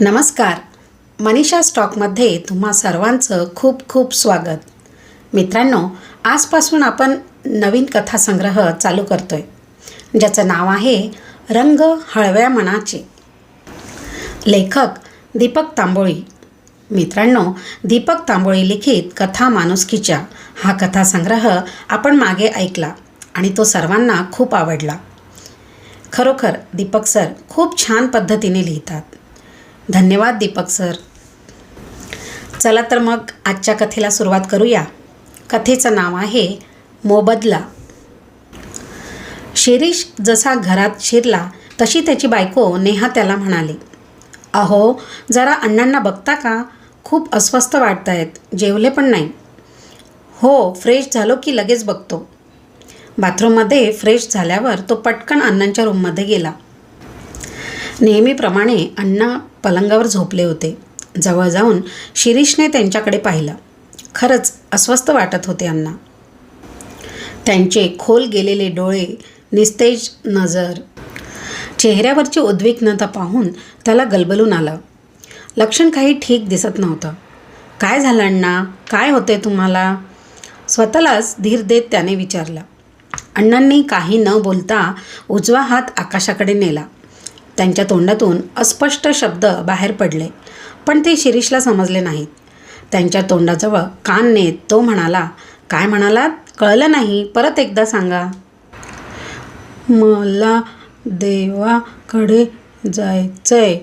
नमस्कार. मनीषा स्टॉकमध्ये तुम्हा सर्वांचं खूप खूप स्वागत. मित्रांनो आजपासून आपण नवीन कथासंग्रह चालू करतोय. ज्याचं नाव आहे रंग हळव्या मनाचे. लेखक दीपक तांबोळी. मित्रांनो दीपक तांबोळी लिखित कथा माणुसकीच्या हा कथासंग्रह आपण मागे ऐकला आणि तो सर्वांना खूप आवडला. खरोखर दीपक सर खूप छान पद्धतीने लिहितात. धन्यवाद दीपक सर. चला तर मग आजच्या कथेला सुरुवात करूया. कथेचं नाव आहे मोबदला. शिरीष जसा घरात शिरला तशी त्याची बायको नेहा त्याला म्हणाली अहो जरा अण्णांना बघता का? खूप अस्वस्थ वाटत आहेत जेवले पण नाही. हो फ्रेश झालो की लगेच बघतो. बाथरूममध्ये फ्रेश झाल्यावर तो पटकन अण्णांच्या रूममध्ये गेला. नेहमीप्रमाणे अण्णा पलंगावर झोपले होते. जवळ जाऊन शिरीषने त्यांच्याकडे पाहिलं. खरंच अस्वस्थ वाटत होते अण्णा. त्यांचे खोल गेलेले डोळे निस्तेज नजर. चेहऱ्यावरची उद्विग्नता पाहून त्याला गलबलून आलं. लक्षण काही ठीक दिसत नव्हतं. काय झालं अण्णा? काय होते तुम्हाला? स्वतःलाच धीर देत त्याने विचारलं. अण्णांनी काही न बोलता उजवा हात आकाशाकडे नेला. त्यांच्या तोंडातून अस्पष्ट शब्द बाहेर पडले. पण ते शिरीषला समजले नाहीत. त्यांच्या तोंडाजवळ कान नेत तो म्हणाला काय म्हणालात? कळलं नाही. परत एकदा सांगा. मला देवाकडे जायचंय.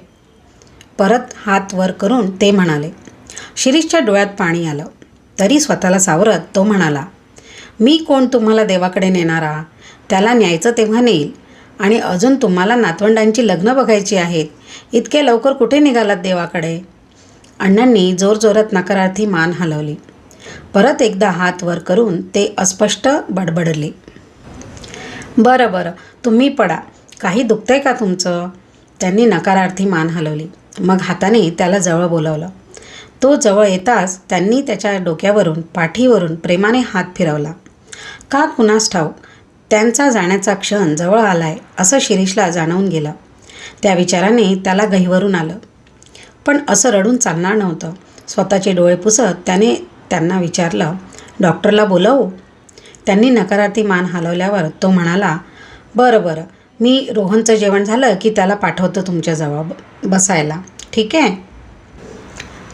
परत हात वर करून ते म्हणाले. शिरीषच्या डोळ्यात पाणी आलं. तरी स्वतःला सावरत तो म्हणाला मी कोण तुम्हाला देवाकडे नेणारा? त्याला न्यायचं तेव्हा नेईल. आणि अजून तुम्हाला नातवंडांची लग्न बघायची आहेत. इतके लवकर कुठे निघालात देवाकडे? अण्णांनी जोरजोरात नकारार्थी मान हलवली. परत एकदा हात वर करून ते अस्पष्ट बडबडले. बरं बरं तुम्ही पडा. काही दुखतंय का तुमचं? त्यांनी नकारार्थी मान हलवली. मग हाताने त्याला जवळ बोलावलं. तो जवळ येताच त्यांनी त्याच्या डोक्यावरून पाठीवरून प्रेमाने हात फिरवला. का कुणास ठाऊक? त्यांचा जाण्याचा क्षण जवळ आलाय असं शिरीषला जाणवून गेलं. त्या विचाराने त्याला गहिवरून आलं. पण असं रडून चालणार नव्हतं. स्वतःचे डोळे पुसत त्याने त्यांना विचारलं डॉक्टरला बोलवू? त्यांनी नकारार्थी मान हलवल्यावर तो म्हणाला बरं बरं. मी रोहनचं जेवण झालं की त्याला पाठवतो तुमच्याजवळ ब- बसायला. ठीक आहे?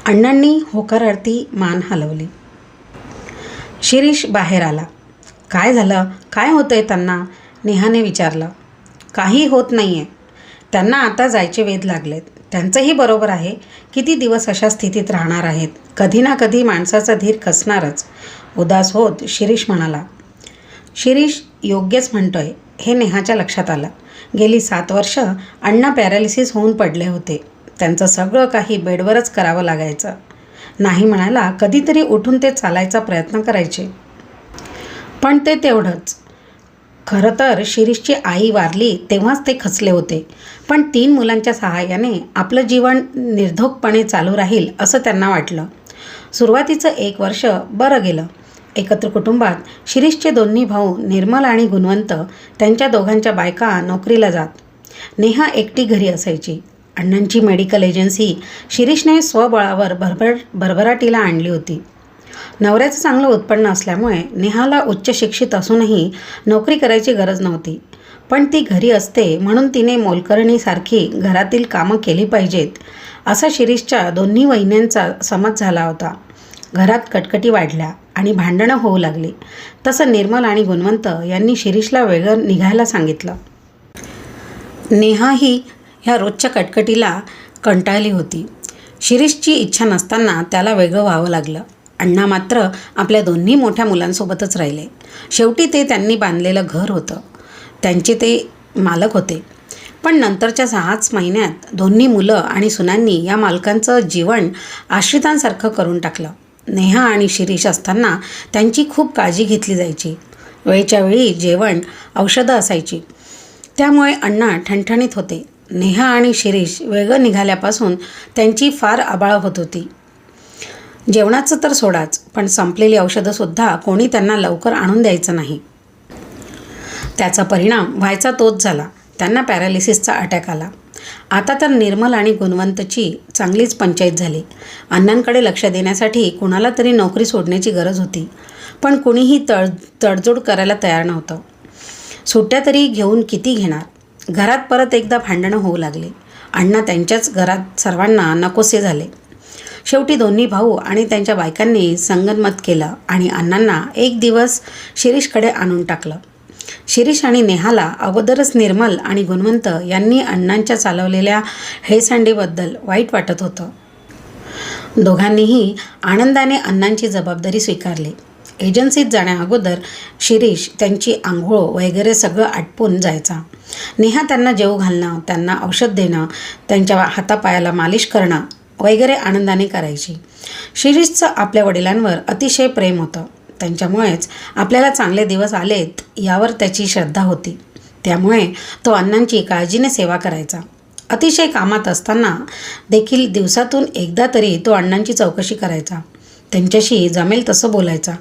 अण्णांनी होकारार्थी मान हलवली. शिरीष बाहेर आला. काय झालं? काय होतंय त्यांना? नेहाने विचारलं. काही होत नाही आहे त्यांना आता जायचे वेध लागलेत. त्यांचंही बरोबर आहे किती दिवस अशा स्थितीत राहणार आहेत? कधी ना कधी माणसाचा धीर कसणारच. उदास होत शिरीष म्हणाला शिरीष योग्यच म्हणतोय. हे नेहाच्या लक्षात आलं. गेली सात वर्ष अण्णा पॅरालिसिस होऊन पडले होते. त्यांचं सगळं काही बेडवरच करावं लागायचं. नाही म्हणायला कधीतरी उठून ते चालायचा प्रयत्न करायचे. पण ते तेवढंच. खरं तर शिरीषची आई वारली तेव्हाच ते खचले होते. पण तीन मुलांच्या सहाय्याने आपलं जीवन निर्धोकपणे चालू राहील असं त्यांना वाटलं. सुरुवातीचं एक वर्ष बरं गेलं. एकत्र कुटुंबात शिरीषचे दोन्ही भाऊ निर्मल आणि गुणवंत त्यांच्या दोघांच्या बायका नोकरीला जात. नेहा एकटी घरी असायची. अण्णांची मेडिकल एजन्सी शिरीषने स्वबळावर भरभर भरभराटीला आणली होती. नवऱ्याचं चांगलं उत्पन्न असल्यामुळे नेहाला उच्च शिक्षित असूनही नोकरी करायची गरज नव्हती. पण ती घरी असते म्हणून तिने मोलकरणीसारखी घरातील कामं केली पाहिजेत असा शिरीषच्या दोन्ही वहिन्यांचा समज झाला होता. घरात कटकटी वाढल्या आणि भांडणं होऊ लागली. तसं निर्मल आणि गुणवंत यांनी शिरीषला वेगळं निघायला सांगितलं. नेहाही ह्या रोजच्या कटकटीला कंटाळली होती. शिरीषची इच्छा नसताना त्याला वेगळं व्हावं लागलं. अण्णा मात्र आपल्या दोन्ही मोठ्या मुलांसोबतच राहिले. शेवटी ते त्यांनी बांधलेलं घर होतं. त्यांचे ते मालक होते. पण नंतरच्या सहाच महिन्यात दोन्ही मुलं आणि सुनांनी या मालकांचं जीवन आश्रितांसारखं करून टाकलं. नेहा आणि शिरीष असताना त्यांची खूप काळजी घेतली जायची. वेळच्या वेळी जेवण औषधं असायची. त्यामुळे अण्णा ठणठणीत होते. नेहा आणि शिरीष वेगळं निघाल्यापासून त्यांची फार आबाळ होत होती. जेवणाचं तर सोडाच पण संपलेली औषधंसुद्धा कोणी त्यांना लवकर आणून द्यायचं नाही. त्याचा परिणाम व्हायचा तोच झाला. त्यांना पॅरालिसिसचा अटॅक आला. आता तर निर्मल आणि गुणवंतची चांगलीच पंचायत झाली. अण्णांकडे लक्ष देण्यासाठी कुणाला तरी नोकरी सोडण्याची गरज होती. पण कुणीही तड तडजोड करायला तयार नव्हतं. सुट्ट्या तरी घेऊन किती घेणार? घरात परत एकदा भांडणं होऊ लागले. अण्णा त्यांच्याच घरात सर्वांना नकोसे झाले. शेवटी दोन्ही भाऊ आणि त्यांच्या बायकांनी संगनमत केलं आणि अण्णांना एक दिवस शिरीषकडे आणून टाकलं. शिरीष आणि नेहाला अगोदरच निर्मल आणि गुणवंत यांनी अण्णांच्या चालवलेल्या हेळसांडीबद्दल वाईट वाटत होतं. दोघांनीही आनंदाने अण्णांची जबाबदारी स्वीकारली. एजन्सीत जाण्याअगोदर शिरीष त्यांची आंघोळ वगैरे सगळं आटपून जायचा. नेहा त्यांना जेव घालणं त्यांना औषध देणं त्यांच्या हातापायाला मालिश करणं वगैरे आनंदाने करायची. शिरीषचं आपल्या वडिलांवर अतिशय प्रेम होतं. त्यांच्यामुळेच आपल्याला चांगले दिवस आलेत यावर त्याची श्रद्धा होती. त्यामुळे तो अण्णांची काळजीने सेवा करायचा. अतिशय कामात असताना देखील दिवसातून एकदा तरी तो अण्णांची चौकशी करायचा. त्यांच्याशी जमेल तसं बोलायचा.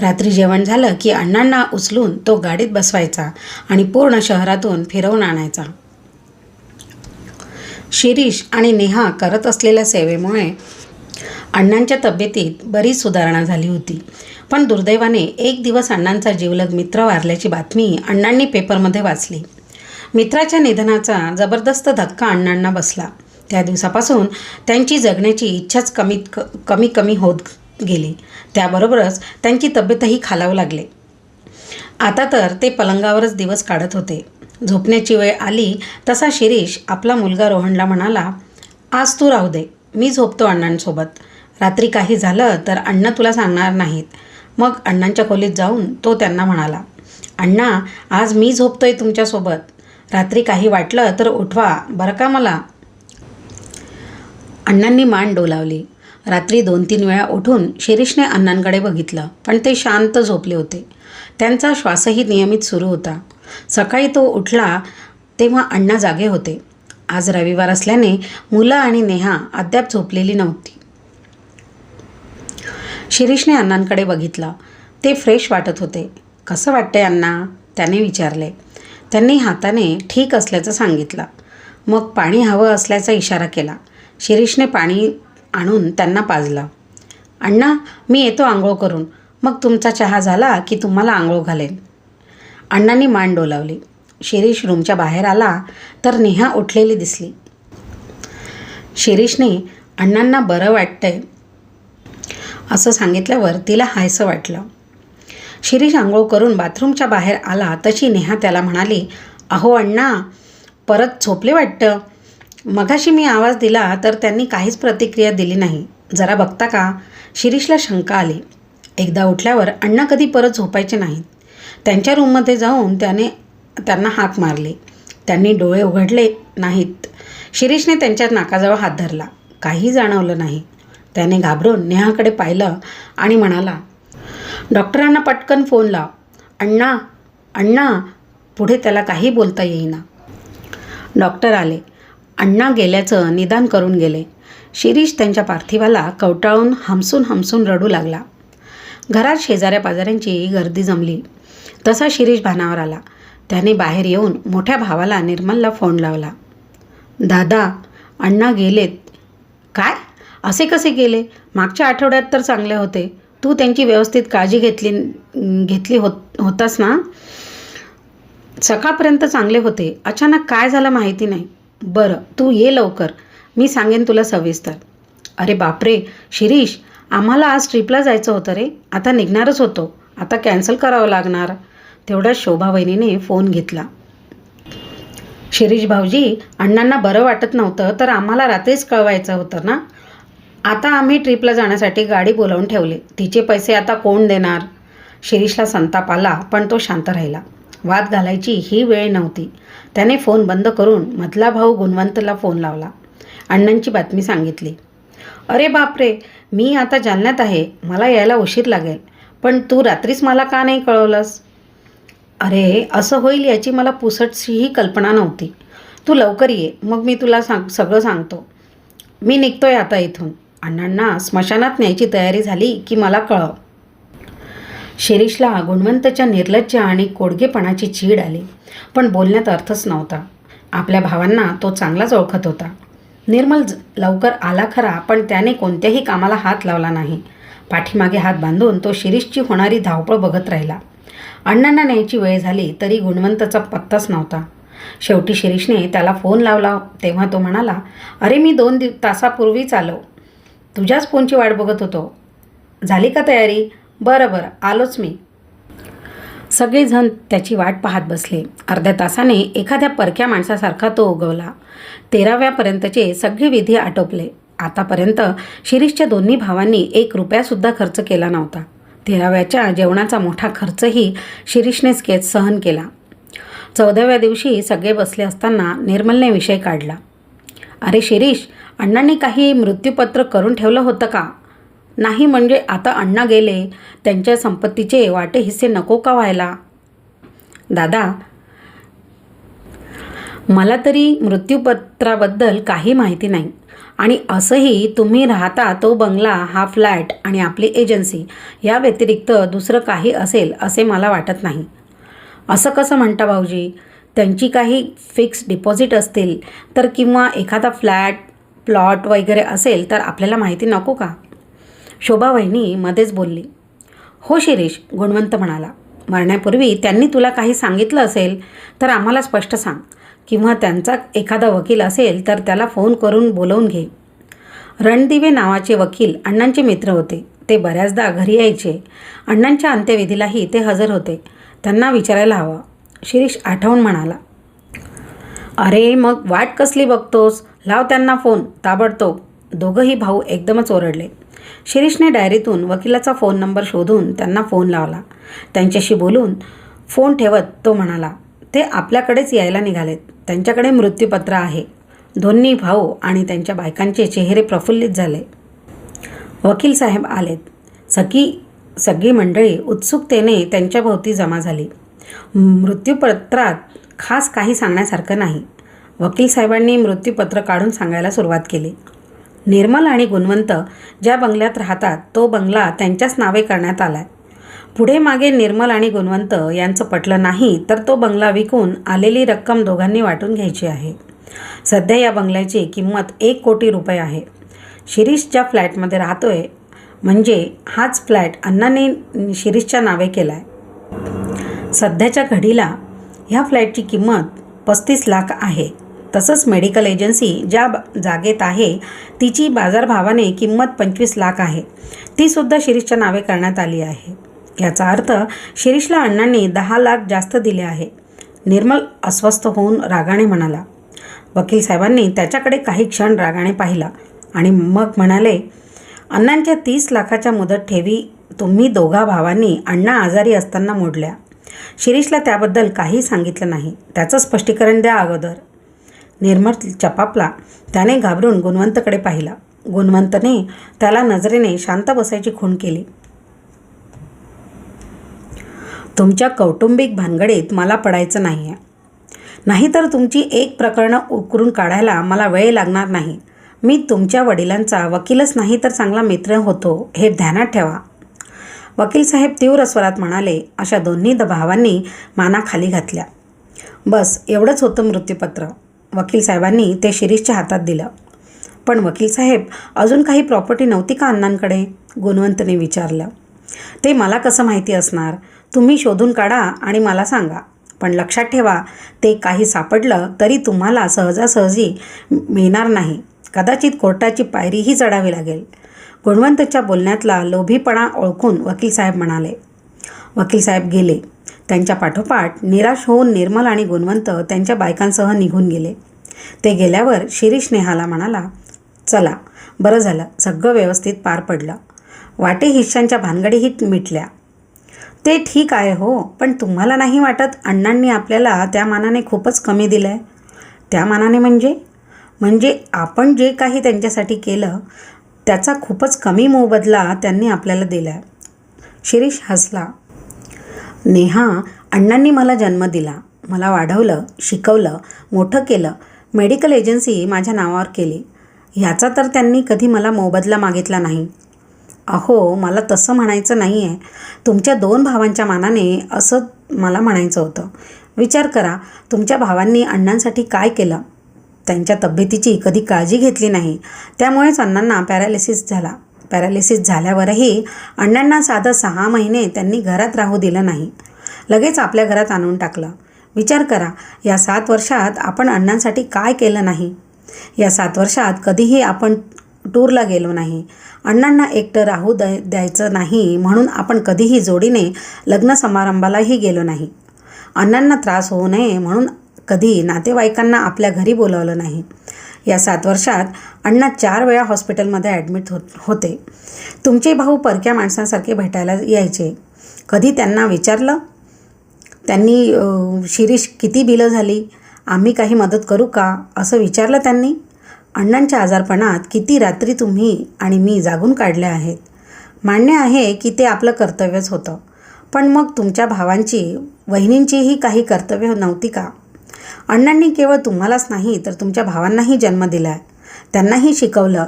रात्री जेवण झालं की अण्णांना उचलून तो गाडीत बसवायचा आणि पूर्ण शहरातून फिरवून आणायचा. शिरीष आणि नेहा करत असलेल्या सेवेमुळे अण्णांच्या तब्येतीत बरीच सुधारणा झाली होती. पण दुर्दैवाने एक दिवस अण्णांचा जीवलग मित्र वारल्याची बातमी अण्णांनी पेपरमध्ये वाचली. मित्राच्या निधनाचा जबरदस्त धक्का अण्णांना बसला. त्या दिवसापासून त्यांची जगण्याची इच्छाच कमीत क कमी कमी होत गेली. त्याबरोबरच त्यांची तब्येतही खालावू लागले. आता तर ते पलंगावरच दिवस काढत होते. झोपण्याची वेळ आली तसा शिरीष आपला मुलगा रोहनला म्हणाला आज तू राहू दे मी झोपतो अण्णांसोबत. रात्री काही झालं तर अण्णा तुला सांगणार नाहीत. मग अण्णांच्या खोलीत जाऊन तो त्यांना म्हणाला अण्णा आज मी झोपतोय तुमच्यासोबत. रात्री काही वाटलं तर उठवा बरं का मला? अण्णांनी मान डोलावली. रात्री दोन तीन वेळा उठून शिरीषने अण्णांकडे बघितलं पण ते शांत झोपले होते. त्यांचा श्वासही नियमित सुरू होता. सकाळी तो उठला तेव्हा अण्णा जागे होते. आज रविवार असल्याने मुलं आणि नेहा अद्याप झोपलेली नव्हती. शिरीषने अण्णांकडे बघितलं. ते फ्रेश वाटत होते. कसं वाटतंय अण्णा? त्याने विचारले. त्यांनी हाताने ठीक असल्याचं सांगितलं. मग पाणी हवं असल्याचा इशारा केला. शिरीषने पाणी आणून त्यांना पाजलं. अण्णा मी येतो आंघोळ करून. मग तुमचा चहा झाला की तुम्हाला आंघोळ घालेन. अण्णांनी मान डोलावली. शिरीष रूमच्या बाहेर आला तर नेहा उठलेली दिसली. शिरीषने अण्णांना बरं वाटतंय असं सांगितल्यावर तिला हायसं वाटलं. शिरीष आंघोळ करून बाथरूमच्या बाहेर आला तशी नेहा त्याला म्हणाली अहो अण्णा परत झोपले वाटतं? मघाशी मी आवाज दिला तर त्यांनी काहीच प्रतिक्रिया दिली नाही. जरा बघता का? शिरीषला शंका आली. एकदा उठल्यावर अण्णा कधी परत झोपायचे नाहीत. त्यांच्या रूममध्ये जाऊन त्याने त्यांना हाक मारली. त्यांनी डोळे उघडले नाहीत. शिरीषने त्यांच्या नाकाजवळ हात धरला. काही जाणवलं नाही. त्याने घाबरून नेहाकडे पाहिलं आणि म्हणाला डॉक्टरांना पटकन फोन लाव. अण्णा अण्णा पुढे त्याला काही बोलता येईना. डॉक्टर आले. अण्णा गेल्याचं निदान करून गेले. शिरीष त्यांच्या पार्थिवाला कवटाळून हमसून हमसून रडू लागला. घरात शेजाऱ्या पाजाऱ्यांची गर्दी जमली. तसा शिरीष भानावर आला. त्याने बाहेर येऊन मोठ्या भावाला निर्मलला फोन लावला. दादा अण्णा गेलेत. काय? असे कसे गेले? मागच्या आठवड्यात तर चांगले होते. तू त्यांची व्यवस्थित काळजी घेतली घेतली होत होतास ना? सकाळपर्यंत चांगले होते. अचानक काय झालं माहिती नाही. बरं तू ये लवकर. मी सांगेन तुला सविस्तर. अरे बापरे! शिरीष आम्हाला आज ट्रिपला जायचं होतं रे. आता निघणारच होतो. आता कॅन्सल करावं लागणार. तेवढ्याच शोभा वहिनीने फोन घेतला. शिरीष भाऊजी अण्णांना बरं वाटत नव्हतं तर आम्हाला रात्रीच कळवायचं होतं ना? आता आम्ही ट्रिपला जाण्यासाठी गाडी बोलावून ठेवली. तिचे पैसे आता कोण देणार? शिरीषला संताप आला पण तो शांत राहिला. वाद घालायची ही वेळ नव्हती. त्याने फोन बंद करून मधला भाऊ गुणवंतला फोन लावला. अण्णांची बातमी सांगितली. अरे बापरे मी आता जालन्यात आहे. मला यायला उशीर लागेल. पण तू रात्रीच मला का नाही कळवलंस? अरे असं होईल याची मला पुसटशीही कल्पना नव्हती. तू लवकर ये मग मी तुला सांग सगळं सांगतो. मी निघतोय आता इथून. अण्णांना स्मशानात न्यायची तयारी झाली की मला कळव. शिरीषला गुणवंतच्या निर्लज्ज आणि कोडगेपणाची चीड आली पण बोलण्यात अर्थच नव्हता. आपल्या भावांना तो चांगलाच ओळखत होता. निर्मल ज- लवकर आला खरा पण त्याने कोणत्याही कामाला हात लावला नाही. पाठीमागे हात बांधून तो शिरीषची होणारी धावपळ बघत राहिला. अण्णांना न्यायची वेळ झाली तरी गुणवंतचा पत्ताच नव्हता. शेवटी शिरीषने त्याला फोन लावला तेव्हा तो म्हणाला अरे मी दोन दिव तासापूर्वीच आलो. तुझ्याच फोनची वाट बघत होतो. झाली का तयारी? बरं बरं आलोच मी. सगळेजण त्याची वाट पाहत बसले. अर्ध्या तासाने एखाद्या परक्या माणसासारखा तो उगवला. तेराव्यापर्यंतचे सगळे विधी आटोपले. आतापर्यंत शिरीषच्या दोन्ही भावांनी एक रुपयासुद्धा खर्च केला नव्हता. तेराव्याच्या जेवणाचा मोठा खर्चही शिरीषनेच के सहन केला. चौदाव्या दिवशी सगळे बसले असताना निर्मलने विषय काढला. अरे शिरीष अण्णांनी काही मृत्यूपत्र करून ठेवलं होतं का? नाही म्हणजे आता अण्णा गेले त्यांच्या संपत्तीचे वाटे हिस्से नको का व्हायला? दादा मला तरी मृत्यूपत्राबद्दल काही माहिती नाही. आणि असंही तुम्ही राहता तो बंगला हा फ्लॅट आणि आपली एजन्सी या व्यतिरिक्त दुसरं काही असेल असे मला वाटत नाही. असं कसं म्हणता भाऊजी? त्यांची काही फिक्स डिपॉझिट असतील तर किंवा एखादा फ्लॅट प्लॉट वगैरे असेल तर आपल्याला माहिती नको का? शोभा वहिनी मध्येच बोलली. हो शिरीष गुणवंत म्हणाला. मरण्यापूर्वी त्यांनी तुला काही सांगितलं असेल तर आम्हाला स्पष्ट सांग. किंवा त्यांचा एखादा वकील असेल तर त्याला फोन करून बोलवून घे. रणदिवे नावाचे वकील अण्णांचे मित्र होते. ते बऱ्याचदा घरी यायचे. अण्णांच्या अंत्यविधीलाही ते हजर होते. त्यांना विचारायला हवा. शिरीष आठवून म्हणाला अरे मग वाट कसली बघतोस? लाव त्यांना फोन. ताबडतोब. दोघंही भाऊ एकदमच ओरडले. शिरीषने डायरीतून वकिलाचा फोन नंबर शोधून त्यांना फोन लावला. त्यांच्याशी बोलून फोन ठेवत तो म्हणाला ते आपल्याकडेच यायला निघालेत. त्यांच्याकडे मृत्यूपत्र आहे. दोन्ही भाऊ आणि त्यांच्या बायकांचे चेहरे प्रफुल्लित झाले. वकील साहेब आलेत. सगळी सगळी मंडळी उत्सुकतेने त्यांच्याभोवती जमा झाली. मृत्यूपत्रात खास काही सांगण्यासारखं नाही. वकील साहेबांनी मृत्यूपत्र काढून सांगायला सुरुवात केली. निर्मल आणि गुणवंत ज्या बंगल्यात राहतात तो बंगला त्यांच्याच नावे करण्यात आला आहे पुढे मागे निर्मल आणि गुणवंत यांचं पटलं नाही तर तो बंगला विकून आलेली रक्कम दोघांनी वाटून घ्यायची आहे. सध्या या बंगल्याची किंमत एक कोटी रुपये आहे. शिरीष ज्या फ्लॅटमध्ये राहतोय म्हणजे हाच फ्लॅट अण्णाने शिरीषच्या नावे केला आहे सध्याच्या घडीला ह्या फ्लॅटची किंमत पस्तीस लाख आहे. तसंच मेडिकल एजन्सी ज्या जागेत आहे तिची बाजारभावाने किंमत पंचवीस लाख आहे. तीसुद्धा शिरीषच्या नावे करण्यात आली आहे. याचा अर्थ शिरीषला अण्णांनी दहा लाख जास्त दिले आहे. निर्मल अस्वस्थ होऊन रागाने म्हणाला वकील साहेबांनी त्याच्याकडे काही क्षण रागाने पाहिला आणि मग म्हणाले अण्णांच्या तीस लाखाच्या मुदत ठेवी तुम्ही दोघा भावांनी अण्णा आजारी असताना मोडल्या. शिरीषला त्याबद्दल काही सांगितलं नाही. त्याचं स्पष्टीकरण द्या अगोदर. निर्मल चपापला त्याने घाबरून गुणवंतकडे पाहिला. गुणवंतने त्याला नजरेने शांत बसायची खूण केली. तुमच्या कौटुंबिक भानगडीत मला पडायचं नाही आहे नाहीतर तुमची एक प्रकरणं उकरून काढायला मला वेळ लागणार नाही. मी तुमच्या वडिलांचा वकीलच नाही तर चांगला मित्र होतो हे ध्यानात ठेवा. वकील साहेब तीव्र स्वरात म्हणाले अशा दोन्ही द भावांनी माना खाली घातल्या. बस एवढंच होतं मृत्यूपत्र. वकील साहेबांनी ते शिरीषच्या हातात दिलं. पण वकील साहेब अजून काही प्रॉपर्टी नव्हती का अण्णांकडे? गुणवंतने विचारलं. ते मला कसं माहिती असणार? तुम्ही शोधून काढा आणि मला सांगा. पण लक्षात ठेवा ते काही सापडलं तरी तुम्हाला सहजासहजी मिळणार नाही. कदाचित कोर्टाची पायरीही चढावी लागेल. गुणवंतच्या बोलण्यातला लोभीपणा ओळखून वकील साहेब म्हणाले. वकील साहेब गेले. त्यांच्या पाठोपाठ निराश होऊन निर्मल आणि गुणवंत त्यांच्या बायकांसह निघून गेले. ते गेल्यावर शिरीष नेहाला म्हणाला चला बरं झालं. सगळं व्यवस्थित पार पडलं. वाटे हिश्यांच्या भानगडीही मिटल्या. ते ठीक आहे हो पण तुम्हाला नाही वाटत अण्णांनी आपल्याला त्या मानाने खूपच कमी दिलं आहे त्या मानाने म्हणजे? म्हणजे आपण जे काही त्यांच्यासाठी केलं त्याचा खूपच कमी मोबदला त्यांनी आपल्याला दिला आहे शिरीष हसला. नेहा अण्णांनी मला जन्म दिला. मला वाढवलं शिकवलं मोठं केलं. मेडिकल एजन्सी माझ्या नावावर केली. ह्याचा तर त्यांनी कधी मला मोबदला मागितला नाही. अहो मला तसं म्हणायचं नाही आहे तुमच्या दोन भावांच्या मानाने असं मला म्हणायचं होतं. विचार करा तुमच्या भावांनी अण्णांसाठी काय केलं? त्यांच्या तब्येतीची कधी काळजी घेतली नाही. त्यामुळेच अण्णांना पॅरालिसिस झाला. पॅरालिसिस झाल्यावरही अण्णांना साधं सहा महिने त्यांनी घरात राहू दिलं नाही. लगेच आपल्या घरात आणून टाकलं. विचार करा या सात वर्षात आपण अण्णांसाठी काय केलं नाही? या सात वर्षात कधीही आपण टूरला गेलो नाही. अण्णांना एकटं राहू द्याय द्यायचं नाही म्हणून आपण कधीही जोडीने लग्न समारंभालाही गेलो नाही. अण्णांना त्रास होऊ नये म्हणून कधी नातेवाईकांना आपल्या घरी बोलावलं नाही. या सात वर्षात अण्णा चार वेळा हॉस्पिटलमध्ये ॲडमिट होत होते. तुमचे भाऊ परक्या माणसांसारखे भेटायला यायचे. कधी त्यांना विचारलं? त्यांनी शिरीष किती बिलं झाली? आम्ही काही मदत करू का? असं विचारलं त्यांनी? अण्णांच्या आजारपणात किती रात्री तुम्ही आणि मी जागून काढल्या आहेत. मान्य आहे की ते आपलं कर्तव्यच होतं. पण मग तुमच्या भावांची वहिनींचीही काही कर्तव्य नव्हती का? अण्णांनी केवळ तुम्हालाच नाही तर तुमच्या भावांनाही जन्म दिला आहे त्यांनाही शिकवलं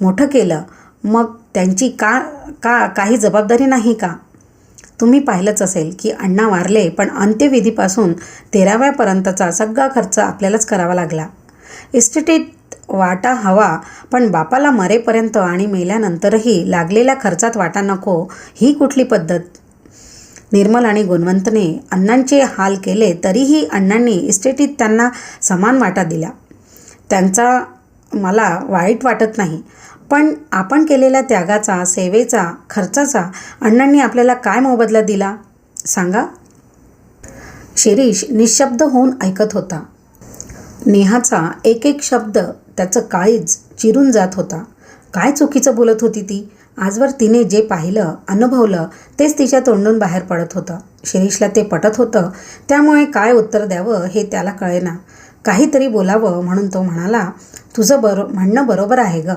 मोठं केलं. मग त्यांची का का काही जबाबदारी नाही का? तुम्ही पाहिलंच असेल की अण्णा वारले पण अंत्यविधीपासून तेराव्यापर्यंतचा सगळा खर्च आपल्यालाच करावा लागला. इस्टेटीत वाटा हवा पण बापाला मरेपर्यंत आणि मेल्यानंतरही लागलेल्या खर्चात वाटा नको ही कुठली पद्धत? निर्मल आणि गुणवंतने अण्णांचे हाल केले तरीही अण्णांनी इस्टेटीत त्यांना समान वाटा दिला त्यांचा मला वाईट वाटत नाही पण आपण केलेल्या त्यागाचा सेवेचा खर्चाचा अण्णांनी आपल्याला काय मोबदला दिला? सांगा. शिरीष निशब्द होऊन ऐकत होता. नेहाचा एक एक शब्द त्याचं काळीज चिरून जात होता. काय चुकीचं बोलत होती ती? आजवर तिने जे पाहिलं अनुभवलं तेच तिच्या तोंडून बाहेर पडत होतं. शिरीषला ते पटत होतं. त्यामुळे काय उत्तर द्यावं हे त्याला कळेना. काहीतरी बोलावं म्हणून तो म्हणाला तुझं बरो म्हणणं बरोबर आहे गं.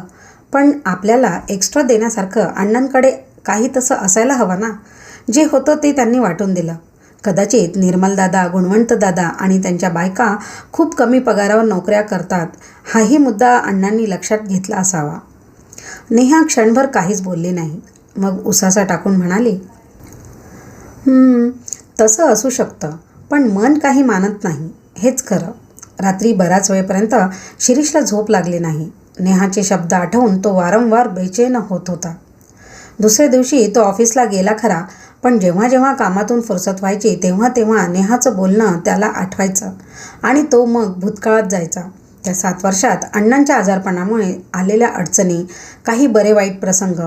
पण आपल्याला एक्स्ट्रा देण्यासारखं अण्णांकडे काही तसं असायला हवं ना? जे होतं ते त्यांनी वाटून दिलं. कदाचित निर्मलदादा गुणवंतदादा आणि त्यांच्या बायका खूप कमी पगारावर नोकऱ्या करतात हाही मुद्दा अण्णांनी लक्षात घेतला असावा. नेहा क्षणभर काहीच बोलली नाही. मग उसासा टाकून म्हणाली तसं असू शकतं पण मन काही मानत नाही हेच खरं. रात्री बराच वेळपर्यंत शिरीषला झोप लागली नाही. नेहाचे शब्द आठवून तो वारंवार बेचैन होत होता. दुसऱ्या दिवशी तो ऑफिसला गेला खरा पण जेव्हा जेव्हा कामातून फुरसत व्हायची तेव्हा तेव्हा नेहाचं बोलणं त्याला आठवायचं आणि तो मग भूतकाळात जायचा. त्या सात वर्षात अण्णांच्या आजारपणामुळे आलेल्या अडचणी काही बरे वाईट प्रसंग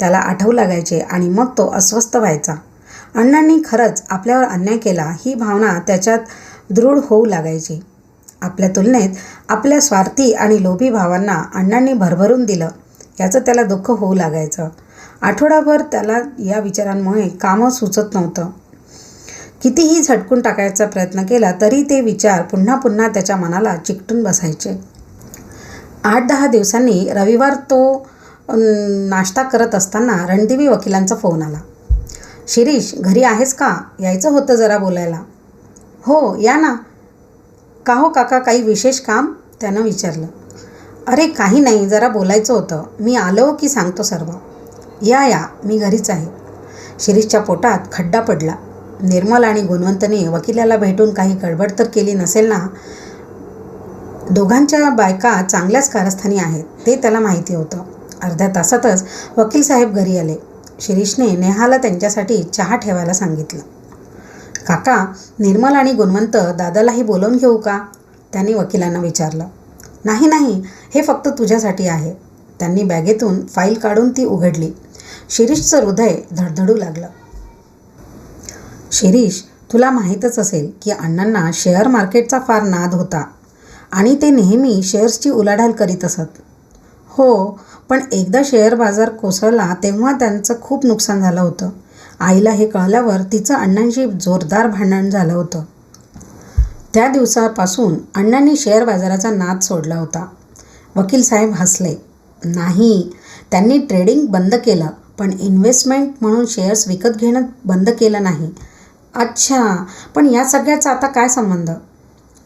त्याला आठवू लागायचे आणि मग तो अस्वस्थ व्हायचा. अण्णांनी खरंच आपल्यावर अन्याय केला ही भावना त्याच्यात दृढ होऊ लागायची. आपल्या तुलनेत आपल्या स्वार्थी आणि लोभी भावांना अण्णांनी भरभरून दिलं याचं त्याला दुःख होऊ लागायचं. आठवडाभर त्याला या विचारांमुळे कामं सुचत नव्हतं. कितीही झटकून टाकायचा प्रयत्न केला तरी ते विचार पुन्हा पुन्हा त्याच्या मनाला चिकटून बसायचे. आठ दहा दिवसांनी रविवार तो नाश्ता करत असताना रणदेवी वकिलांचा फोन आला. शिरीष घरी आहेस का? यायचं होतं जरा बोलायला. हो या ना. का हो काका काही विशेष काम? त्यानं विचारलं. अरे काही नाही जरा बोलायचं होतं. मी आलो की सांगतो सर्व. या या मी घरीच आहे. शिरीषच्या पोटात खड्डा पडला. निर्मल आणि गुणवंतने वकिलाला भेटून काही गडबड तर केली नसेल ना? दोघांच्या बायका चांगल्याच कारस्थानी आहेत ते त्याला माहिती होतं. अर्ध्या तासातच वकील साहेब घरी आले. शिरीषने नेहाला त्यांच्यासाठी चहा ठेवायला सांगितलं. काका निर्मल आणि गुणवंत दादालाही बोलवून घेऊ का? त्यांनी वकिलांना विचारलं. नाही नाही हे फक्त तुझ्यासाठी आहे. त्यांनी बॅगेतून फाईल काढून ती उघडली. शिरीषचं हृदय धडधडू लागलं. शिरीष तुला माहीतच असेल की अण्णांना शेअर मार्केटचा फार नाद होता आणि ते नेहमी शेअर्सची उलाढाल करीत असत. हो पण एकदा शेअर बाजार कोसळला तेव्हा त्यांचं खूप नुकसान झालं होतं. आईला हे कळल्यावर तिचं अण्णांशी जोरदार भांडण झालं होतं. त्या दिवसापासून अण्णांनी शेअर बाजाराचा नाद सोडला होता. वकील साहेब हसले. नाही त्यांनी ट्रेडिंग बंद केलं पण इन्व्हेस्टमेंट म्हणून शेअर्स विकत घेणं बंद केलं नाही. अच्छा पण या सगळ्याचा आता काय संबंध?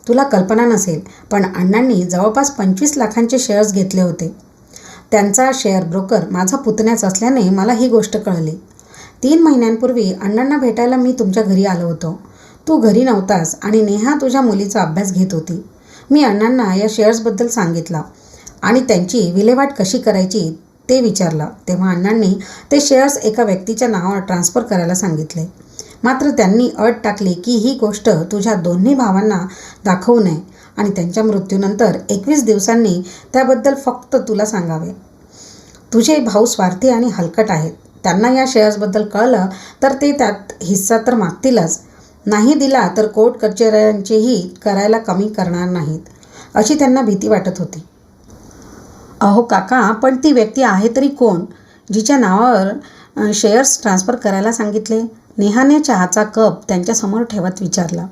तुला कल्पना नसेल पण अण्णांनी जवळपास पंचवीस लाखांचे शेअर्स घेतले होते. त्यांचा शेअर ब्रोकर माझा पुतण्याच असल्याने मला ही गोष्ट कळली. तीन महिन्यांपूर्वी अण्णांना भेटायला मी तुमच्या घरी आलो होतो. तू घरी नव्हतास आणि नेहा तुझ्या मुलीचा अभ्यास घेत होती. मी अण्णांना या शेअर्सबद्दल सांगितला आणि त्यांची विल्हेवाट कशी करायची ते विचारलं. तेव्हा अण्णांनी ते शेअर्स एका व्यक्तीच्या नावावर ट्रान्स्फर करायला सांगितले. मात्र त्यांनी अट टाकली की ही गोष्ट तुझ्या दोन्ही भावांना दाखवू नये आणि त्यांच्या मृत्यूनंतर एकवीस दिवसांनी त्याबद्दल फक्त तुला सांगावे. तुझे भाऊ स्वार्थी आणि हलकट आहेत. त्यांना या शेअर्सबद्दल कळलं तर ते त्यात हिस्सा तर मागतीलच. नाही दिला तर कोर्ट कचेऱ्यांचेही करायला कमी करणार नाहीत अशी त्यांना भीती वाटत होती. अहो काका पण ती व्यक्ती आहे तरी कोण? जिच्या नावावर शेअर्स ट्रान्स्फर करायला सांगितले. नेहाने चहाचा कप त्यांच्यासमोर ठेवत विचारला.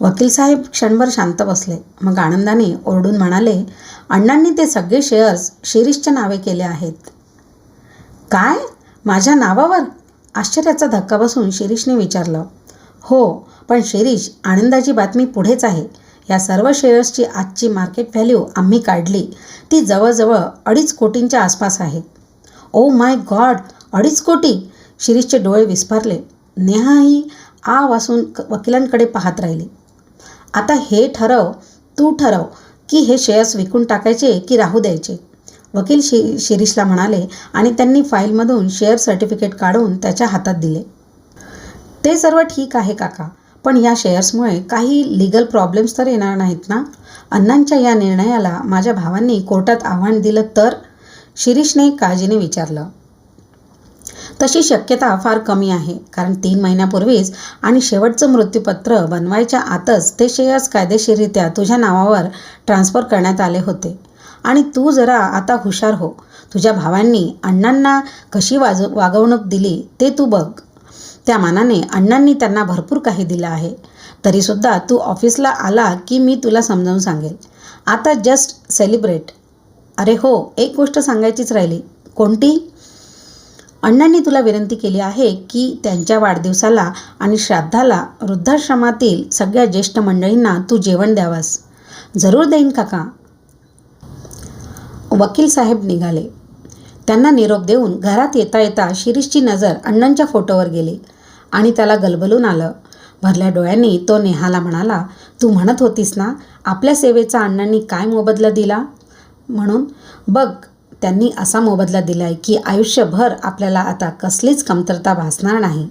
वकील साहेब क्षणभर शांत बसले. मग आनंदाने ओरडून म्हणाले अण्णांनी ते सगळे शेअर्स शिरीषच्या नावे केले आहेत. काय? माझ्या नावावर? आश्चर्याचा धक्का बसून शिरीषने विचारलं. हो पण शिरीष आनंदाची बातमी पुढेच आहे. या सर्व शेअर्सची आजची मार्केट व्हॅल्यू आम्ही काढली. ती जवळजवळ अडीच कोटींच्या आसपास आहे. ओ माय गॉड अडीच कोटी? शिरीषचे डोळे विस्फारले. नेहाही आ वासून वकिलांकडे पाहत राहिली. आता हे ठरव तू ठरव की हे शेअर्स विकून टाकायचे की राहू द्यायचे? वकील शि शिरीषला म्हणाले आणि त्यांनी फाईलमधून शेअर सर्टिफिकेट काढून त्याच्या हातात दिले. ते सर्व ठीक आहे काका. पण या शेअर्समुळे काही लिगल प्रॉब्लेम्स तर येणार नाहीत ना? अण्णांच्या या निर्णयाला माझ्या भावांनी कोर्टात आव्हान दिलं तर? शिरीषने काळजीने विचारलं. तशी शक्यता फार कमी आहे कारण तीन महिन्यापूर्वीच आणि शेवटचं मृत्यूपत्र बनवायच्या आतच ते शेअर्स कायदेशीररित्या तुझ्या नावावर ट्रान्स्फर करण्यात आले होते. आणि तू जरा आता हुशार हो. तुझ्या भावांनी अण्णांना कशी वाज वागवणूक दिली ते तू बघ. त्या मानाने अण्णांनी त्यांना भरपूर काही दिलं आहे. तरीसुद्धा तू ऑफिसला आला की मी तुला समजावून सांगेल. आता जस्ट सेलिब्रेट अरे हो एक गोष्ट सांगायचीच राहिली. कोणती? अण्णांनी तुला विनंती केली आहे की त्यांच्या वाढदिवसाला आणि श्राद्धाला वृद्धाश्रमातील सगळ्या ज्येष्ठ मंडळींना तू जेवण द्यावास. जरूर देईन काका. वकील साहेब निघाले. त्यांना निरोप देऊन घरात येता येता शिरीषची नजर अण्णांच्या फोटोवर गेली आणि त्याला गलबलून आलं. भरल्या डोळ्यांनी तो नेहाला म्हणाला तू म्हणत होतीस ना आपल्या सेवेचा अण्णांनी काय मोबदला दिला? म्हणून बघ त्यांनी असा मोबदला दिलाय की आयुष्यभर आपल्याला आता कसलीच कमतरता भासणार नाही.